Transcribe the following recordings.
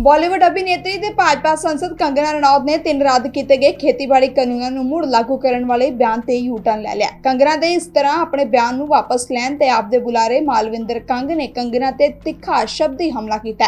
ਬਾਲੀਵੁੱਡ ਅਭਿਨੇਤਰੀ ਤੇ ਭਾਜਪਾ ਸੰਸਦ ਕੰਗਨਾ ਰਣੌਤ ਨੇ ਤਿੰਨ ਰੱਦ ਕੀਤੇ ਗਏ ਖੇਤੀਬਾੜੀ ਕਾਨੂੰਨਾਂ ਨੂੰ ਮੁੜ ਲਾਗੂ ਕਰਨ ਵਾਲੇ ਬਿਆਨ ਤੇ ਯੂ-ਟਰਨ ਲੈ ਲਿਆ। ਕੰਗਨਾ ਦੇ ਇਸ ਤਰ੍ਹਾਂ ਆਪਣੇ ਬਿਆਨ ਨੂੰ ਵਾਪਸ ਲੈਣ ਤੇ ਆਪਦੇ ਬੁਲਾਰੇ ਮਾਲਵਿੰਦਰ ਕੰਗ ਨੇ ਕੰਗਨਾ ਤੇ ਤਿੱਖਾ ਸ਼ਬਦੀ ਹਮਲਾ ਕੀਤਾ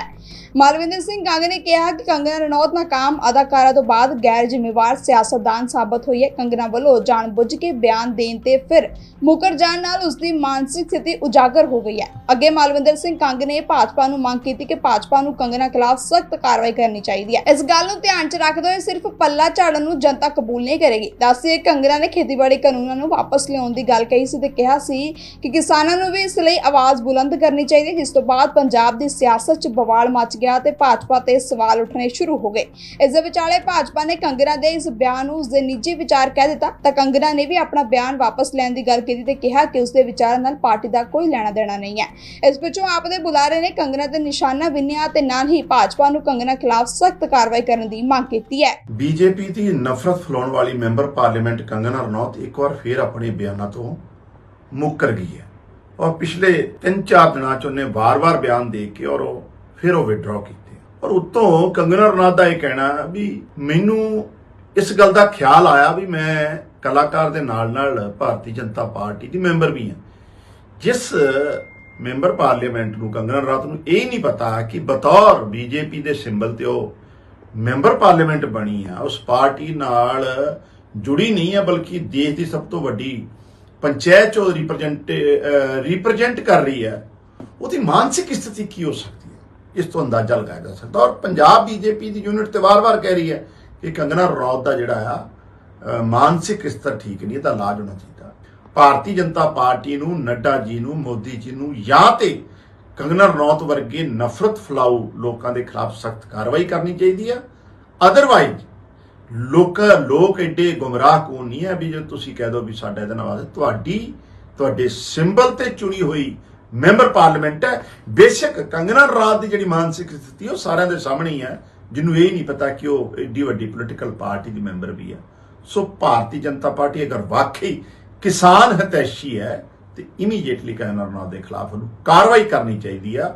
ਮਾਲਵਿੰਦਰ ਸਿੰਘ ਕੰਗ ਨੇ ਕਿਹਾ ਕਿ ਕੰਗਨਾ ਰਣੌਤ ਨਾਕਾਮ ਅਦਾਕਾਰਾ ਤੋਂ ਬਾਅਦ ਗੈਰ ਜ਼ਿੰਮੇਵਾਰ ਸਿਆਸਤਦਾਨ ਸਾਬਤ ਹੋਈ ਹੈ। ਕੰਗਨਾ ਵੱਲੋਂ ਜਾਣਬੁੱਝ ਕੇ ਬਿਆਨ ਦੇਣ ਤੇ ਫਿਰ ਮੁਕਰ ਜਾਣ ਨਾਲ ਉਸ ਦੀ ਮਾਨਸਿਕ ਸਥਿਤੀ ਉਜਾਗਰ ਹੋ ਗਈ ਹੈ। ਅੱਗੇ ਮਾਲਵਿੰਦਰ ਸਿੰਘ ਕੰਗ ਨੇ ਭਾਜਪਾ ਨੂੰ ਮੰਗ ਕੀਤੀ ਕਿ ਭਾਜਪਾ ਨੂੰ ਕੰਗਨਾ ਖਿਲਾਫ ਸਖਤ ਕਾਰਵਾਈ ਕਰਨੀ ਚਾਹੀਦੀ ਹੈ। ਇਸ ਗੱਲ ਨੂੰ ਧਿਆਨ 'ਚ ਰੱਖਦੇ ਹੋਏ ਸਿਰਫ ਪੱਲਾ ਝਾੜਨ ਨੂੰ ਜਨਤਾ ਕਬੂਲ ਨਹੀਂ ਕਰੇਗੀ। ਦੱਸਿਏ ਕੰਗਨਾ ਨੇ ਖੇਤੀਬਾੜੀ ਕਾਨੂੰਨਾਂ ਨੂੰ ਵਾਪਸ ਲਿਆਉਣ ਦੀ ਗੱਲ ਕਹੀ ਸੀ ਤੇ ਕਿਹਾ ਸੀ ਕਿ ਕਿਸਾਨਾਂ ਨੂੰ ਵੀ ਇਸ ਲਈ ਆਵਾਜ਼ ਬੁਲੰਦ ਕਰਨੀ ਚਾਹੀਦੀ ਹੈ ਜਿਸ ਤੋਂ ਬਾਅਦ ਪੰਜਾਬ ਦੀ ਸਿਆਸਤ 'ਚ ਬਵਾਲ ਮਚ ਗਿਆ ਤੇ ਭਾਜਪਾ ਤੇ ਸਵਾਲ ਉੱਠਣੇ ਸ਼ੁਰੂ ਹੋ ਗਏ। ਇਸ ਦੇ ਵਿਚਾਲੇ ਭਾਜਪਾ ਨੇ ਕੰਗਨਾ ਦੇ ਇਸ ਬਿਆਨ ਨੂੰ ਉਸਦੇ ਨਿੱਜੀ ਵਿਚਾਰ ਕਹਿ ਦਿੱਤਾ। ਤਾਂ ਕੰਗਨਾ ਨੇ ਵੀ ਆਪਣਾ ਬਿਆਨ ਵਾਪਸ ਲੈਣ ਦੀ ਗੱਲ ਕੀਤੀ ਤੇ ਕਿਹਾ ਕਿ ਉਸਦੇ ਵਿਚਾਰਾਂ ਨਾਲ ਪਾਰਟੀ ਦਾ ਕੋਈ ਲੈਣਾ ਦੇਣਾ ਨਹੀਂ ਹੈ। ਇਸ ਪਿੱਛੋਂ ਆਪ ਦੇ ਬੁਲਾਰੇ ਨੇ ਕੰਗਨਾ ਤੇ ਨਿਸ਼ਾਨਾ ਵਿੰਨਿਆ ਤੇ ਨਾਲ ਹੀ ਭਾਜਪਾ ਨੂੰ ਕੰਗਨਾ ਖਿਲਾਫ ਸਖਤ ਕਾਰਵਾਈ ਕਰਨ ਦੀ ਮੰਗ ਕੀਤੀ ਹੈ। ਬੀਜੇਪੀ ਦੀ ਨਫ਼ਰਤ ਫੈਲਾਉਣ ਵਾਲੀ ਮੈਂਬਰ ਪਾਰਲੀਮੈਂਟ ਕੰਗਨਾ ਰਣੌਤ ਇੱਕ ਵਾਰ ਫੇਰ ਆਪਣੇ ਬਿਆਨਾਂ ਤੋਂ ਮੁੱਕਰ ਗਈ ਹੈ। ਔਰ ਪਿਛਲੇ 3-4 ਦਿਨਾਂ ਚ ਉਹਨੇ ਵਾਰ-ਵਾਰ ਬਿਆਨ ਦੇ ਕੇ ਔਰ ਉਹ ਫਿਰ ਉਹ ਵਿਡਰਾਅ ਕੀਤੇ। ਔਰ ਉੱਤੋਂ ਕੰਗਨਾ ਰਣੌਤ ਦਾ ਇਹ ਕਹਿਣਾ ਵੀ ਮੈਨੂੰ ਇਸ ਗੱਲ ਦਾ ਖਿਆਲ ਆਇਆ ਵੀ ਮੈਂ ਕਲਾਕਾਰ ਦੇ ਨਾਲ-ਨਾਲ ਭਾਰਤੀ ਜਨਤਾ ਪਾਰਟੀ ਦੀ ਮੈਂਬਰ ਵੀ ਹਾਂ। ਜਿਸ ਮੈਂਬਰ ਪਾਰਲੀਮੈਂਟ ਨੂੰ ਕੰਗਨਾ ਰਾਤ ਨੂੰ ਇਹ ਨਹੀਂ ਪਤਾ ਕਿ ਬਤੌਰ ਬੀਜੇਪੀ ਦੇ ਸਿੰਬਲ ਤੇ ਉਹ ਮੈਂਬਰ ਪਾਰਲੀਮੈਂਟ ਬਣੀ ਆ, ਉਸ ਪਾਰਟੀ ਨਾਲ ਜੁੜੀ ਨਹੀਂ ਹੈ ਬਲਕਿ ਦੇਸ਼ ਦੀ ਸਭ ਤੋਂ ਵੱਡੀ ਪੰਚਾਇਤ ਚੋਂ ਰਿਪਰੈਜ਼ੈਂਟ ਰਿਪਰੈਜ਼ੈਂਟ ਕਰ ਰਹੀ ਹੈ ਉਹਦੀ ਮਾਨਸਿਕ ਸਥਿਤੀ ਕੀ ਹੋ ਸਕਦੀ ਹੈ ਇਸ ਤੋਂ ਅੰਦਾਜ਼ਾ ਲਗਾਇਆ ਜਾ ਸਕਦਾ। ਔਰ ਪੰਜਾਬ ਬੀਜੇਪੀ ਦੀ ਯੂਨਿਟ ਤੇ ਵਾਰ-ਵਾਰ ਕਹਿ ਰਹੀ ਹੈ ਕਿ ਕੰਗਨਾ ਰਣੌਤ ਦਾ ਜਿਹੜਾ ਆ ਮਾਨਸਿਕ ਸਤਰ ਠੀਕ ਨਹੀਂ ਇਹਦਾ ਇਲਾਜ ਹੋਣਾ ਚਾਹੀਦਾ। ਭਾਰਤੀ ਜਨਤਾ ਪਾਰਟੀ ਨੂੰ, ਨੱਡਾ ਜੀ ਨੂੰ, ਮੋਦੀ ਜੀ ਨੂੰ ਜਾਂ ਤੇ ਕੰਗਨਾ ਰਣੌਤ ਵਰਗੇ ਨਫ਼ਰਤ ਫਲਾਊ ਲੋਕਾਂ ਦੇ ਖਿਲਾਫ ਸਖਤ ਕਾਰਵਾਈ ਕਰਨੀ ਚਾਹੀਦੀ ਆ। ਅਦਰਵਾਈਜ਼ ਲੋਕ ਲੋਕ ਐਡੇ ਗੁੰਮਰਾਹ ਕੋ ਨਹੀਂ ਹੈ ਵੀ ਜੇ ਤੁਸੀਂ ਕਹਿ ਦੋ ਵੀ ਸਾਡਾ ਇਹਦੇ ਨਾਲ ਤੁਹਾਡੀ, ਤੁਹਾਡੇ ਸਿੰਬਲ ਤੇ ਚੁਣੀ ਹੋਈ ਮੈਂਬਰ ਪਾਰਲੀਮੈਂਟ ਹੈ। ਬੇਸ਼ੱਕ ਕੰਗਨਾ ਰਾਤ ਦੀ ਜਿਹੜੀ ਮਾਨਸਿਕ ਸਥਿਤੀ ਉਹ ਸਾਰਿਆਂ ਦੇ ਸਾਹਮਣੇ ਹੀ ਹੈ ਜਿਹਨੂੰ ਇਹ ਨਹੀਂ ਪਤਾ ਕਿ ਉਹ ਏਡੀ ਵੱਡੀ ਪੋਲੀਟੀਕਲ ਪਾਰਟੀ ਦੀ ਮੈਂਬਰ ਵੀ ਹੈ ਸੋ ਭਾਰਤੀ ਜਨਤਾ ਪਾਰਟੀ ਅਗਰ ਵਾਕਈ ਕਿਸਾਨ ਹਤੈਸ਼ੀ ਹੈ ਤੇ ਇਮੀਡੀਏਟਲੀ ਕੰਗਨਾ ਰਣੌਤ ਦੇ ਖਿਲਾਫ ਉਹਨੂੰ ਕਾਰਵਾਈ ਕਰਨੀ ਚਾਹੀਦੀ ਆ।